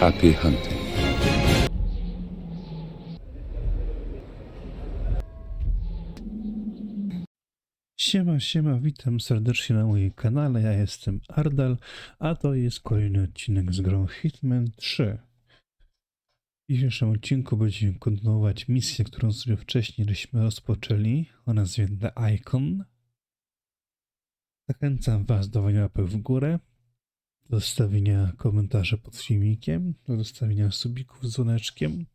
Happy hunting. Siema, siema, witam serdecznie na moim kanale. Ja jestem Ardal, a to jest kolejny odcinek z grą Hitman 3. W dzisiejszym odcinku będziemy kontynuować misję, którą sobie wcześniej żeśmy rozpoczęli o nazwie The Icon. Zachęcam Was do łapek w górę, do zostawienia komentarzy pod filmikiem, do zostawienia subików z dzwoneczkiem.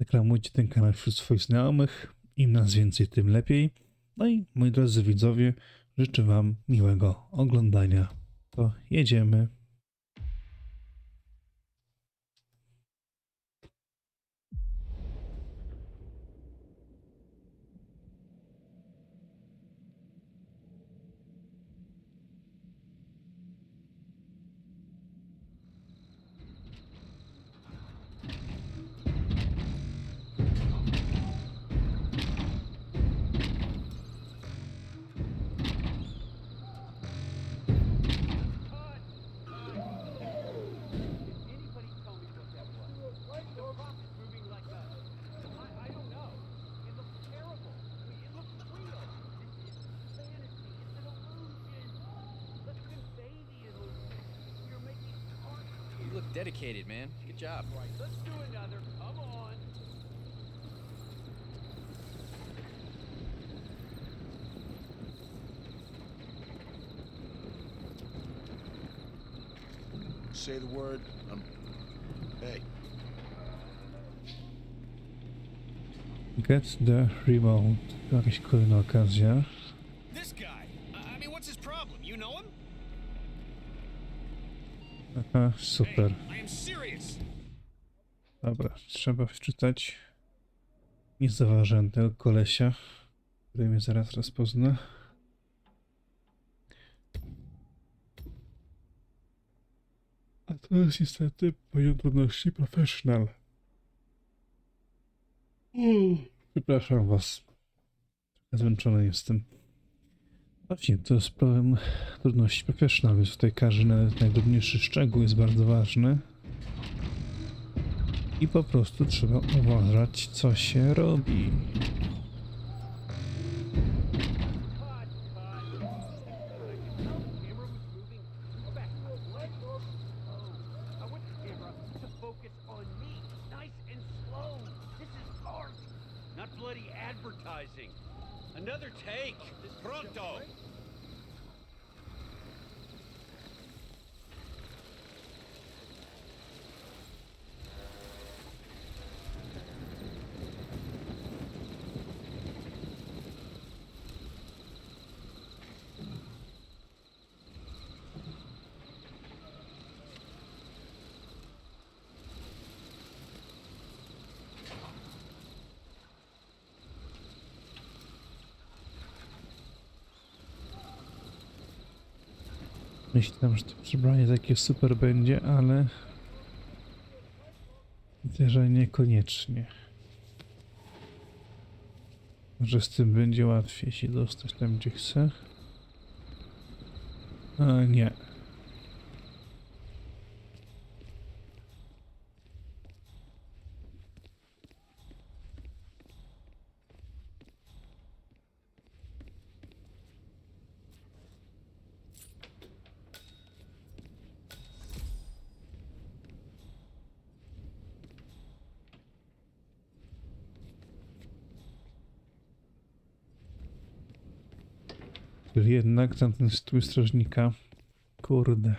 Reklamujcie ten kanał wśród swoich znajomych. Im nas więcej, tym lepiej. No i moi drodzy widzowie, życzę Wam miłego oglądania. To jedziemy. Dedicated, man. Good job. Right. Let's do another. Come on. Say the word. Um. Hey, Get the remote. To jakaś kolejna okazja. This guy. I I mean, what's his problem? You know him? Aha, super. Hey, I am serious. Dobra, trzeba wczytać. Nie zauważyłem tego kolesia, który mnie zaraz rozpozna. A to jest niestety poziom trudności professional. Mm. Przepraszam was. Zmęczony jestem. Właśnie, to jest problem trudności professional, więc tutaj każdy nawet najdrobniejszy szczegół jest bardzo ważny. I po prostu trzeba uważać, co się robi. Advertising. Another take. Pronto. Myślałem, że to przebranie takie super będzie, ale widzę, że niekoniecznie. Może z tym będzie łatwiej się dostać tam, gdzie chcę. A nie. Jednak tamten stół strażnika. Kurde.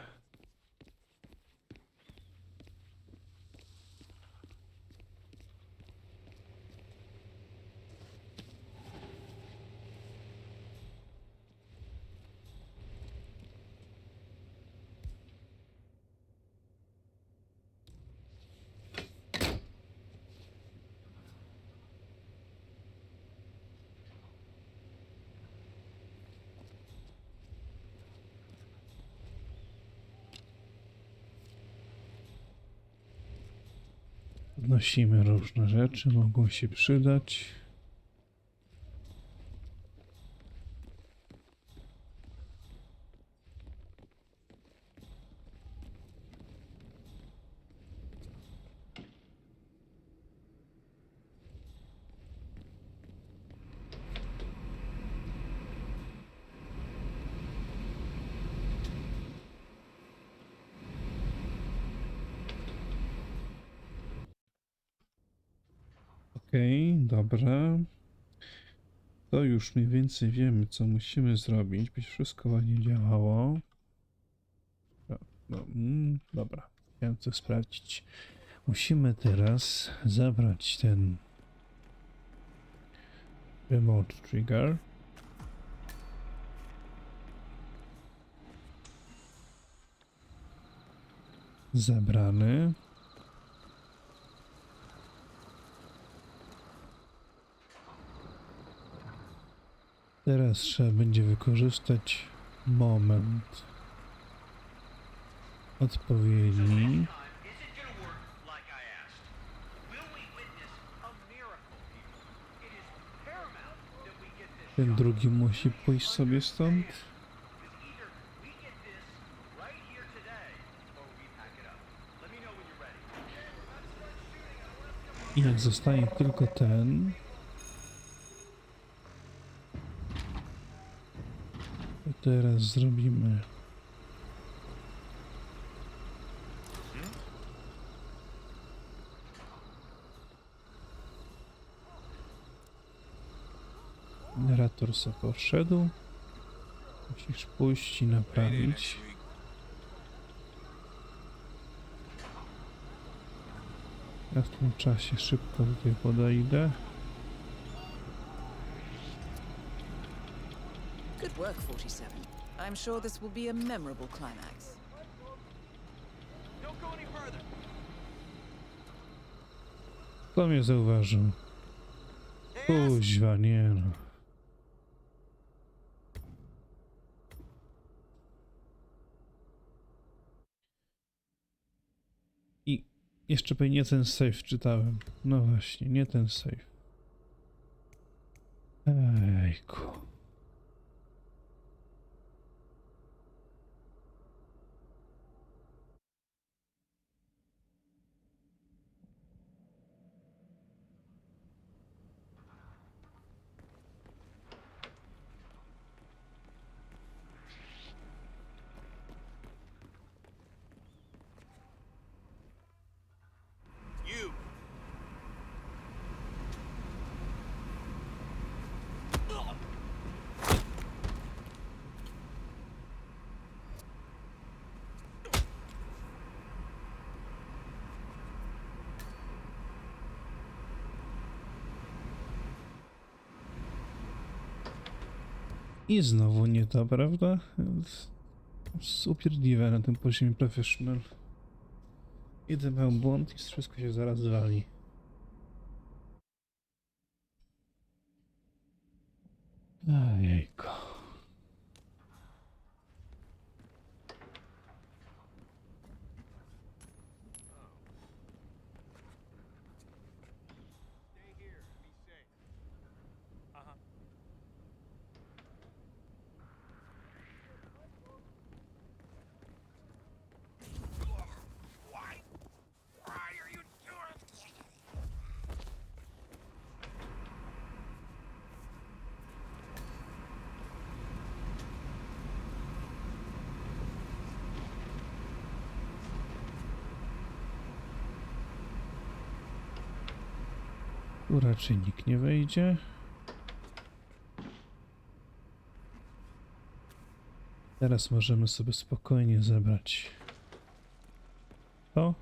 Podnosimy różne rzeczy, mogą się przydać. Okej, dobra. To już mniej więcej wiemy, co musimy zrobić, by wszystko ładnie działało. No, mm, dobra, chciałem to sprawdzić. Musimy teraz zabrać ten remote trigger. Zabrany. Teraz trzeba będzie wykorzystać moment odpowiedni. Ten drugi musi pójść sobie stąd. I jak zostanie tylko ten, teraz zrobimy. Generator se poszedł. Musisz pójść i naprawić. Ja w tym czasie szybko tutaj podejdę. Work, 47. I'm sure this will be a memorable climax. Don't go any further. Kto mnie zauważył? Kuźwa, nie no. I jeszcze pewnie nie ten safe czytałem. No właśnie, nie ten safe. Ejku. I znowu nie to, prawda? Upierdliwe na tym poziomie professional. Jeden miał błąd i wszystko się zaraz wali. Tu raczej nikt nie wejdzie. Teraz możemy sobie spokojnie zebrać to.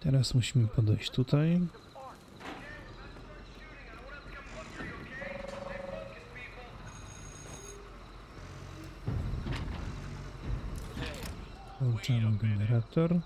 Teraz musimy podejść tutaj. Włączamy generator. Good.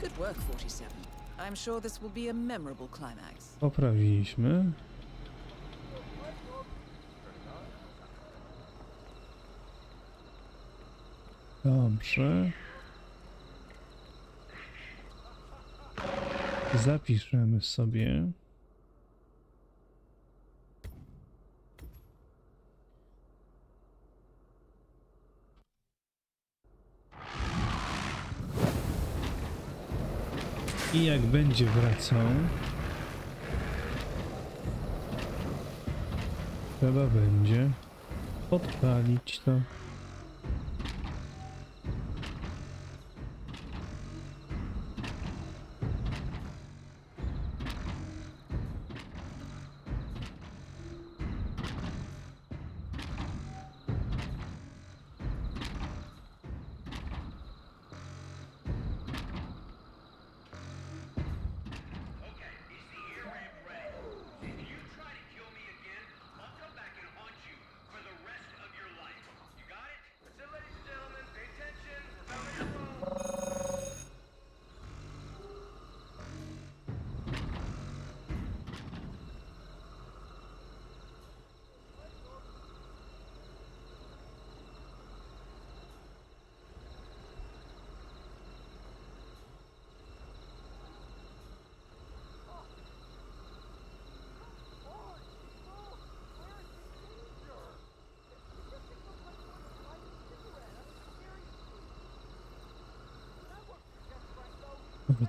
Good work, 47. I'm sure this will be a memorable climax. Poprawiliśmy. Dobrze. Zapiszemy sobie. I jak będzie wracał, trzeba będzie podpalić to.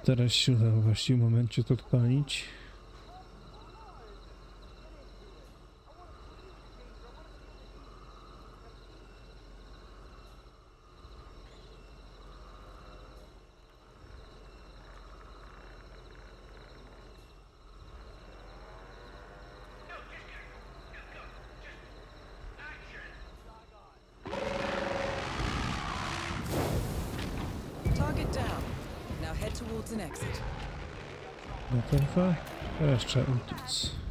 Teraz się udało w właściwym momencie to odpalić. Teraz trzeba uciec.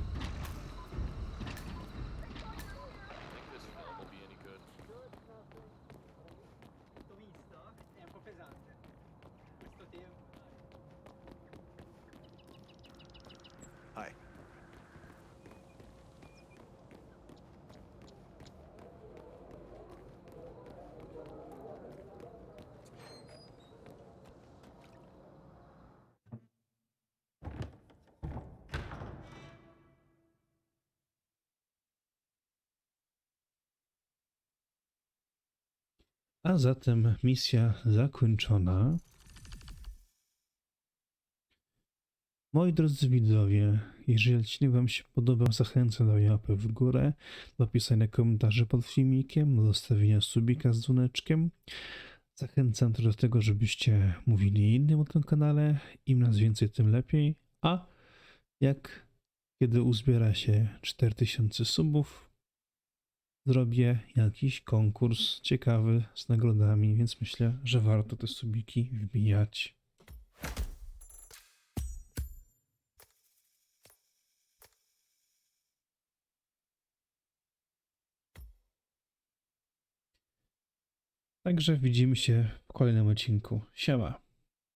A zatem misja zakończona. Moi drodzy widzowie, jeżeli Wam się podobał, zachęcam do łapy w górę, do pisania komentarzy pod filmikiem, do zostawienia subika z dzwoneczkiem. Zachęcam też do tego, żebyście mówili innym o tym kanale. Im nas więcej, tym lepiej. A jak kiedy uzbiera się 4000 subów, zrobię jakiś konkurs ciekawy z nagrodami, więc myślę, że warto te subiki wbijać. Także widzimy się w kolejnym odcinku. Siema.